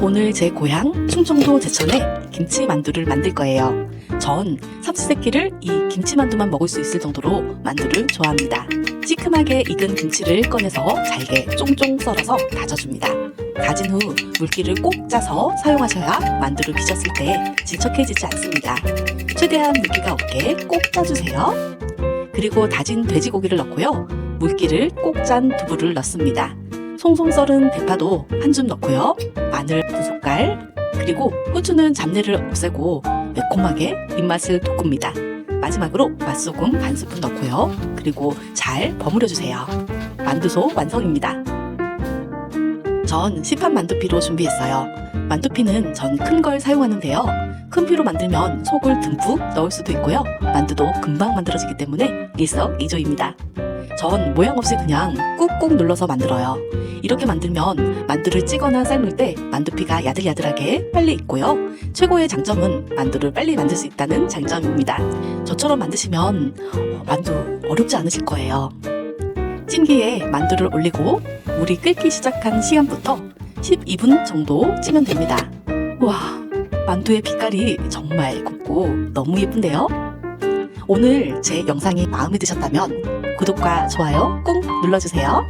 오늘 제 고향 충청도 제천에 김치 만두를 만들 거예요. 전 삼시세끼를 이 김치 만두만 먹을 수 있을 정도로 만두를 좋아합니다. 시큼하게 익은 김치를 꺼내서 잘게 쫑쫑 썰어서 다져줍니다. 다진 후 물기를 꼭 짜서 사용하셔야 만두를 빚었을 때 질척해지지 않습니다. 최대한 물기가 없게 꼭 짜주세요. 그리고 다진 돼지고기를 넣고요. 물기를 꼭 짠 두부를 넣습니다. 송송 썰은 대파도 한 줌 넣고요. 마늘 두 숟갈, 그리고 후추는 잡내를 없애고 매콤하게 입맛을 돋굽니다. 마지막으로 맛소금 반 스푼 넣고요. 그리고 잘 버무려 주세요. 만두소 완성입니다. 전 시판 만두피로 준비했어요. 만두피는 전 큰 걸 사용하는데요. 큰 피로 만들면 속을 듬뿍 넣을 수도 있고요. 만두도 금방 만들어지기 때문에 일석이조입니다. 전 모양 없이 그냥 꾹꾹 눌러서 만들어요. 이렇게 만들면 만두를 찌거나 삶을 때 만두피가 야들야들하게 빨리 익고요. 최고의 장점은 만두를 빨리 만들 수 있다는 장점입니다. 저처럼 만드시면 어, 만두 어렵지 않으실 거예요. 찜기에 만두를 올리고 물이 끓기 시작한 시간부터 12분 정도 찌면 됩니다. 와, 만두의 빛깔이 정말 곱고 너무 예쁜데요? 오늘 제 영상이 마음에 드셨다면 구독과 좋아요 꾹 눌러주세요.